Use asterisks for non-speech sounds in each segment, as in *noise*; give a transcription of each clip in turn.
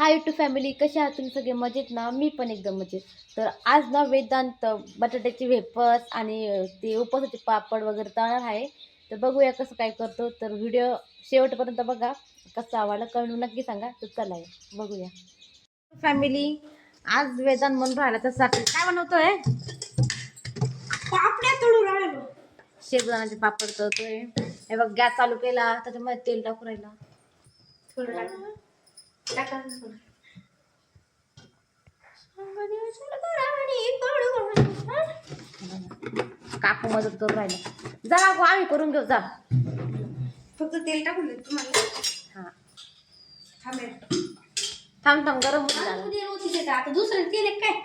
High to family कसे आहात तुम्ही सगळे? मजेत ना? मी पण एकदम मजेत. तर आज ना वेदांत बटाट्याचे वेफर्स आणि ते उपवासाचे पापड वगैरे तळणार आहे. तर बघूया कसं काय करतो. तर व्हिडिओ शेवटपर्यंत बघा. कसं आवडला कळून नक्की सांगा. तर चला बघूया. फॅमिली आज वेदांत म्हणून राहिला तर साठी काय बनवतोय? पापड्या राहिलो. पापड तळतोय. हे बघ गॅस चालू केला. त्याच्यामध्ये तेल राहिला. टाका टाका. थोडं. काकू मदत करून राहिला. जा काकू आम्ही करून घेऊ जा. फक्त तेल टाकून दे तुम्हाला? हा. थांब थांब गरम होती आता दुसरं तेल आहे काय?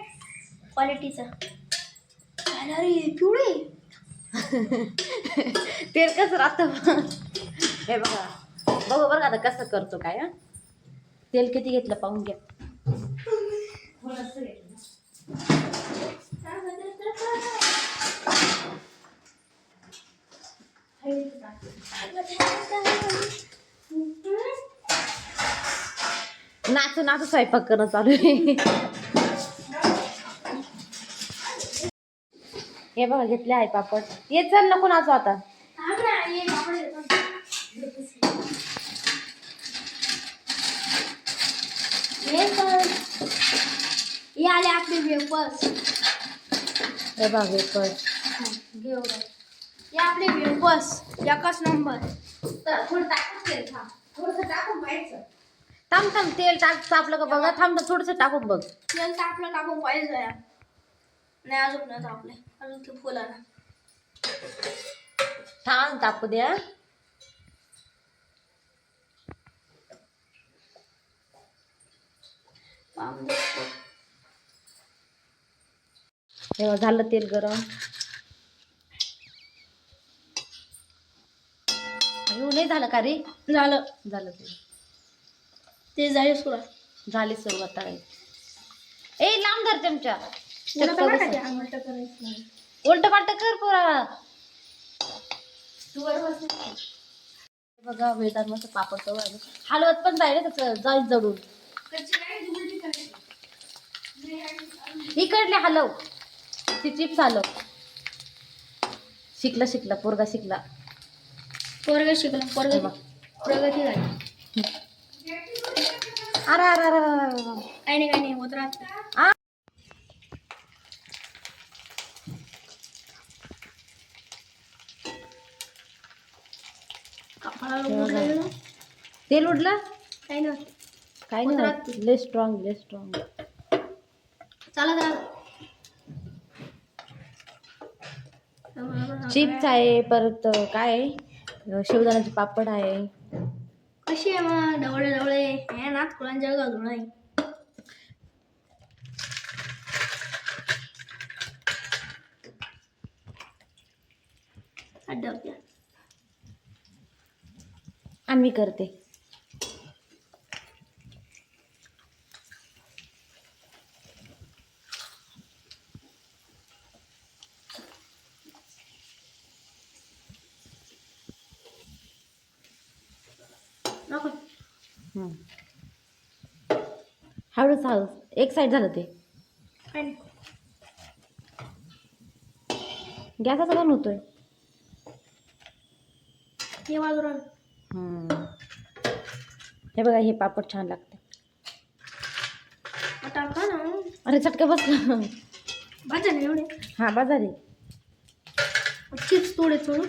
क्वालिटीचं. अरे पिवळे *laughs* तेल कसं राहतं? हे बघा. बघू बरं का आता कसं करतो काय हं? तेल किती घेतलं? पाहून घ्या. नाच नाच नाचू नाचू स्वयंपाक करणं चालू आहे. हे बघा घेतले आहे पापड. ये चल नको नाचू आता थांब ना, ये पापड देतो. ये पण. ये आले आपले वेपर्स हे बघा वेफर घेऊ हे आपले वेपर्स एकच नंबर तर थोडं टाकून तेल थांब. थोडंसं टाकून पाहायचं. थांब थांब तेल टाक तापलं का बघा. थांब थोडस टाकून बघ. तेल तापलं टाकून पाहिजे जरा. नाही अजून नाही तापले. अजून ते फुला ना. छान तापू द्या तेव्हा झालं तेल गरम. अयो, नाही झालं का रे? झालं. झालं तेल. ते झाले सुरा झाली सुरुवात करायची ए लांब धर चमचा. उलट पालट कर पुरा. तू. बघा वेदात मस्त पापड राहिले. हलवत पण जाईल त्याचं जाईल जडून. तू. इकडले हलव. ती चिप्स हलव शिकला शिकला पोरगा शिकला पोरगं शिकलं पोरगं. प्रगती झाली अरे अरे अरे अरे, अरे, अरे. काही नाही काही नाही होत राहत आ. कपाळाला ना. तेल उडलं काही नाही होत. काय होत नाही राहते. होत. लय स्ट्रॉंग लय स्ट्रॉंग चालत राहत चिप्स आहे परत काय आहे? शेवदाण्याचे पापड आहे. कशी आहे मग? ढवळे ढवळे. हे नात कुळांच्या घालून नाही. अड्डा आम्ही करते. हळूच हळूच एक साईड झालं ते. गॅसाचा पण होतोय. हे बाजूला. हे बघा हे पापड छान लागते टाका ना. अरे चटका बसला नाही एवढे. हा बाजारी चिप्स थोडे थोडं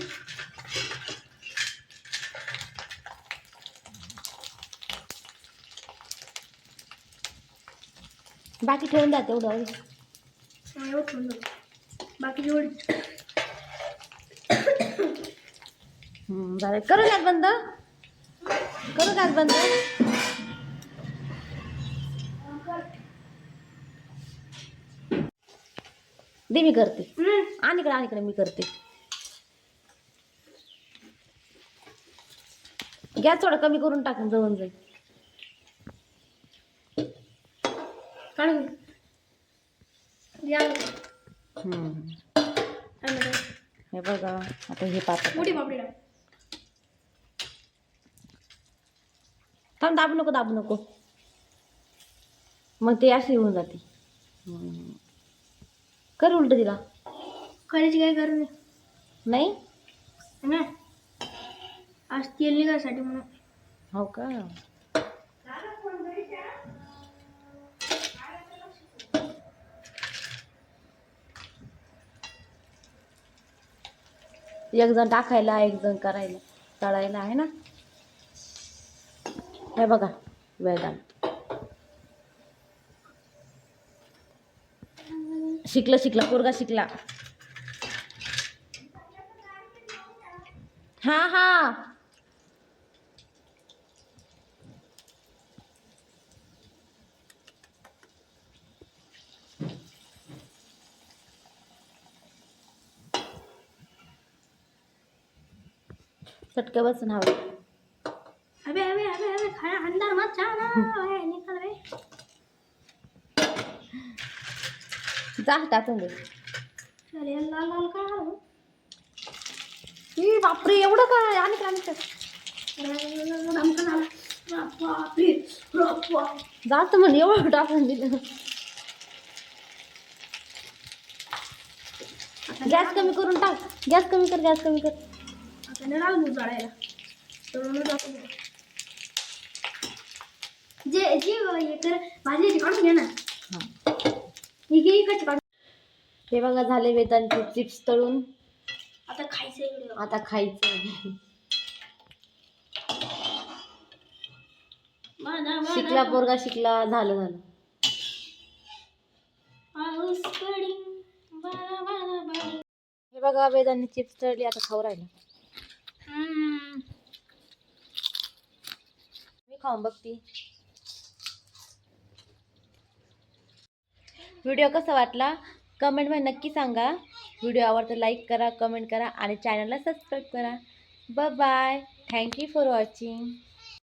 बाकी ठेवून द्या तेवढं बाकी जेवढे झालं करू गॅस बंद? करू गॅस बंद? दे मी करते. आणि इकडे आणि इकडे मी करते. गॅस थोडा कमी करून टाकून जवळ जाईल काढून या हम्म. आणि काय? हे बघा आता हे पापड थांब दाबू नको दाबू नको. मग ते अशी होऊन जाते. कर उलट तिला. करायची काय गरज नाही. है आज तेल निघायसाठी म्हणून. हो का? एक जण टाकायला एक जण करायला. तळायला आहे ना? हे बघा वेदांत शिकलं शिकला पोरगा शिकला. हा हा. चटके बसून हवं. अबे अबे अबे अबे खाना अंदर मत जाना. ओए, निकल बे. जा टाकून दे. चल ये लाल लाल का ई बापरे एवढं काय? आणि काय बापा जात म्हण एवढं टाकून दिलं. गॅस कमी करून टाक. गॅस कमी कर गॅस कमी कर. आता नाही राहू दूध जाळायला तळून जातो मी. जे जी हे कर भाजी काढून घे ना. हा. घे इकडची काढून हे बघा झाले वेदांचे चिप्स तळून. आता खायचं आता खायचं शिकला पोरगा शिकला. झालं झालं. हे बघा वेदांनी चिप्स तळली. आता खाऊ राहिलं. मी खाऊन बघती. व्हिडिओ कसा वाटला? कमेंटमध्ये नक्की सांगा. व्हिडिओ आवडता लाईक करा कमेंट करा आणि चॅनलला सबस्क्राईब करा. ब bye thank you for watching